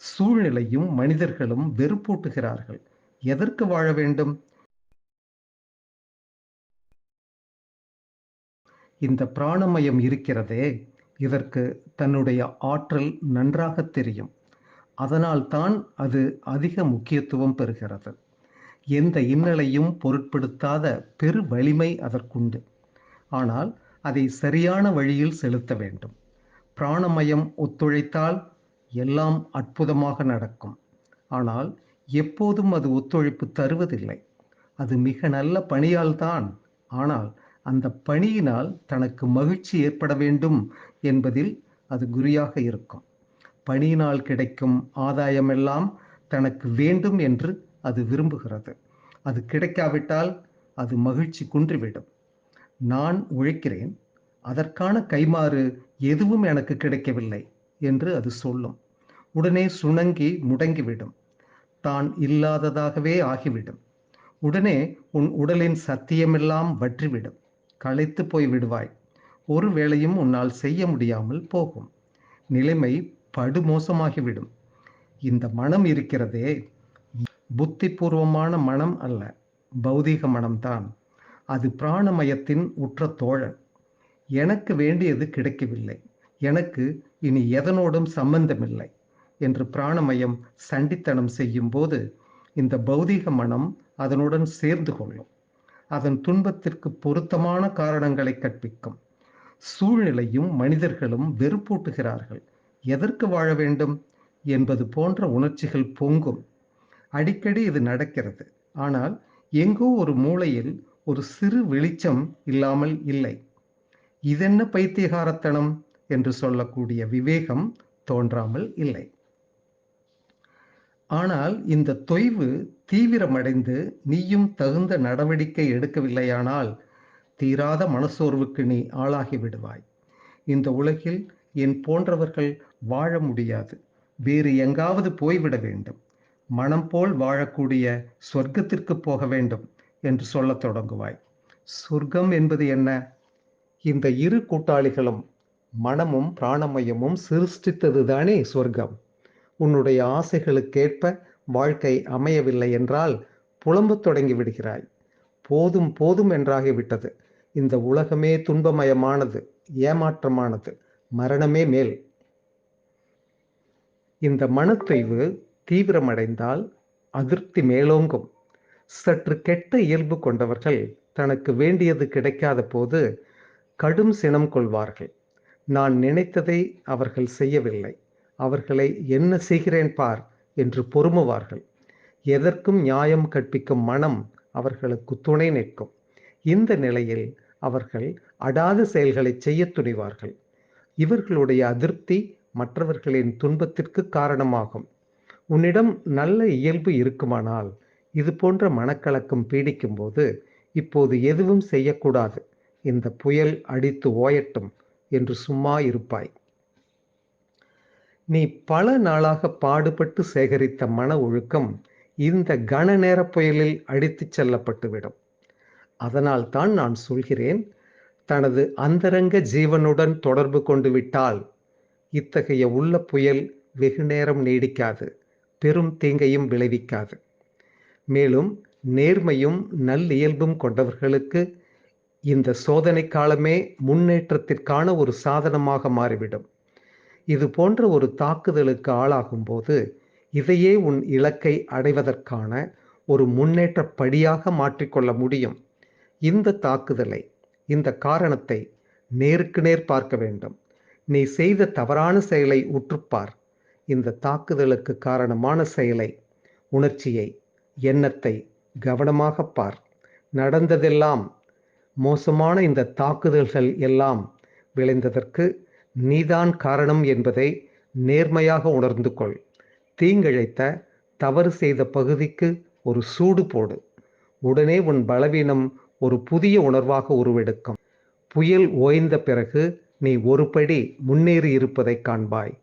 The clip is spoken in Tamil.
சூழ்நிலையும் மனிதர்களும் வெறுப்பூட்டுகிறார்கள். எதற்கு வாழ வேண்டும்? இந்த பிராணமயம் இருக்கிறதே இதற்கு தன்னுடைய ஆற்றல் நன்றாக தெரியும். அதனால் தான் அது அதிக முக்கியத்துவம் பெறுகிறது. எந்த இன்னலையும் பொருட்படுத்தாத பெரு வலிமை அதற்குண்டு. ஆனால் அதை சரியான வழியில் செலுத்த வேண்டும். பிராணமயம் ஒத்துழைத்தால் எல்லாம் அற்புதமாக நடக்கும். ஆனால் எப்போதும் அது ஒத்துழைப்பு தருவதில்லை. அது மிக நல்ல பணியால்தான். ஆனால் அந்த பணியினால் தனக்கு மகிழ்ச்சி ஏற்பட வேண்டும் என்பதில் அது குறியாக இருக்கும். பணியினால் கிடைக்கும் ஆதாயமெல்லாம் தனக்கு வேண்டும் என்று அது விரும்புகிறது. அது கிடைக்காவிட்டால் அது மகிழ்ச்சி குன்றிவிடும். நான் உழைக்கிறேன். அதற்கான கைமாறு எதுவும் எனக்கு கிடைக்கவில்லை. என்று அது சொல்லும். உடனே சுணங்கி முடங்கிவிடும். தான் இல்லாததாகவே ஆகிவிடும். உடனே உன் உடலின் சத்தியமெல்லாம் வற்றிவிடும். களைத்து போய் விடுவாய். ஒரு வேளையும் உன்னால் செய்ய முடியாமல் போகும். நிலைமை படுமோசமாகிவிடும். இந்த மனம் இருக்கிறதே புத்திபூர்வமான மனம் அல்ல பௌதீக மனம்தான். அது பிராணமயத்தின் உற்ற தோழன். எனக்கு வேண்டியது கிடைக்கவில்லை. எனக்கு இனி எதனோடும் சம்பந்தமில்லை என்று பிராணமயம் சண்டித்தனம் செய்யும் போது இந்த பௌதீக மனம் அதனுடன் சேர்ந்து கொள்ளும். அதன் துன்பத்திற்கு பொருத்தமான காரணங்களை கற்பிக்கும். சூழ்நிலையும் மனிதர்களும் வெறுப்பூட்டுகிறார்கள். எதற்கு வாழ வேண்டும் என்பது போன்ற உணர்ச்சிகள் பொங்கும். அடிக்கடி இது நடக்கிறது. ஆனால் எங்கோ ஒரு மூளையில் ஒரு சிறு வெளிச்சம் இல்லாமல் இல்லை. இதென்ன பைத்தியகாரத்தனம்? என்று சொல்லக்கூடிய விவேகம் தோன்றாமல் இல்லை. ஆனால் இந்த தொய்வு தீவிரமடைந்து நீயும் தகுந்த நடவடிக்கை எடுக்கவில்லையானால் தீராத மனசோர்வுக்கு நீ ஆளாகி விடுவாய். இந்த உலகில் என் போன்றவர்கள் வாழ முடியாது. வேறு எங்காவது போய்விட வேண்டும். மனம் போல் வாழக்கூடிய சொர்க்கத்திற்கு போக வேண்டும் என்று சொல்லத் தொடங்குவாய். சொர்க்கம் என்பது என்ன? இந்த இரு கூட்டாளிகளும் மனமும் பிராணமயமும் சிருஷ்டித்ததுதானே சொர்க்கம். உன்னுடைய ஆசைகளுக்கேற்ப வாழ்க்கை அமையவில்லை என்றால் புலம்பத் தொடங்கி விடுகிறாய். போதும் போதும் என்றாகிவிட்டது. இந்த உலகமே துன்பமயமானது ஏமாற்றமானது மரணமே மேல். இந்த மனத்தைவு தீவிரமடைந்தால் அதிருப்தி மேலோங்கும். சற்று கெட்ட இயல்பு கொண்டவர்கள் தனக்கு வேண்டியது கிடைக்காத போது கடும் சினம் கொள்வார்கள். நான் நினைத்ததை அவர்கள் செய்யவில்லை. அவர்களை என்ன செய்கிறேன் பார்? என்று பொறுமுவார்கள். எதற்கும் நியாயம் கற்பிக்கும் மனம் அவர்களுக்கு துணை நிற்கும். இந்த நிலையில் அவர்கள் அடாத செயல்களை செய்ய துணிவார்கள். இவர்களுடைய அதிருப்தி மற்றவர்களின் துன்பத்திற்கு காரணமாகும். உன்னிடம் நல்ல இயல்பு இருக்குமானால் இது போன்ற மனக்கலக்கம் பீடிக்கும் போது இப்போது எதுவும் செய்யக்கூடாது. இந்த புயல் அடித்து ஓயட்டும். என்று சும்மா இருப்பாய். நீ பல நாளாக பாடுபட்டு சேகரித்த மன ஒழுக்கம் இந்த கன நேர புயலில் அடித்துச் செல்லப்பட்டுவிடும். அதனால் தான் நான் சொல்கிறேன் தனது அந்தரங்க ஜீவனுடன் தொடர்பு கொண்டு விட்டால் இத்தகைய உள்ள புயல் வெகு நேரம் நீடிக்காது பெரும் தீங்கையும் விளைவிக்காது. மேலும் நேர்மையும் நல்லியல்பும் கொண்டவர்களுக்கு இந்த சோதனை காலமே முன்னேற்றத்திற்கான ஒரு சாதனமாக மாறிவிடும். இது போன்ற ஒரு தாக்குதலுக்கு ஆளாகும் போது இதையே உன் இலக்கை அடைவதற்கான ஒரு முன்னேற்ற படியாக மாற்றிக்கொள்ள முடியும். இந்த தாக்குதலை இந்த காரணத்தை நேருக்கு நேர் பார்க்க வேண்டும். நீ செய்த தவறான செயலை உற்றுப்பார் இந்த தாக்குதலுக்கு காரணமான செயலை உணர்ச்சியை எண்ணத்தை கவனமாக பார். நடந்ததெல்லாம் மோசமான இந்த தாக்குதல்கள் எல்லாம் விளைந்ததற்கு நீதான் காரணம் என்பதை நேர்மையாக உணர்ந்து கொள். தீங்கிழைத்த தவறு செய்த பகுதிக்கு ஒரு சூடு போடு. உடனே உன் பலவீனம் ஒரு புதிய உணர்வாக உருவெடுக்கும். புயல் ஓய்ந்த பிறகு நீ ஒருபடி முன்னேறி இருப்பதை காண்பாய்.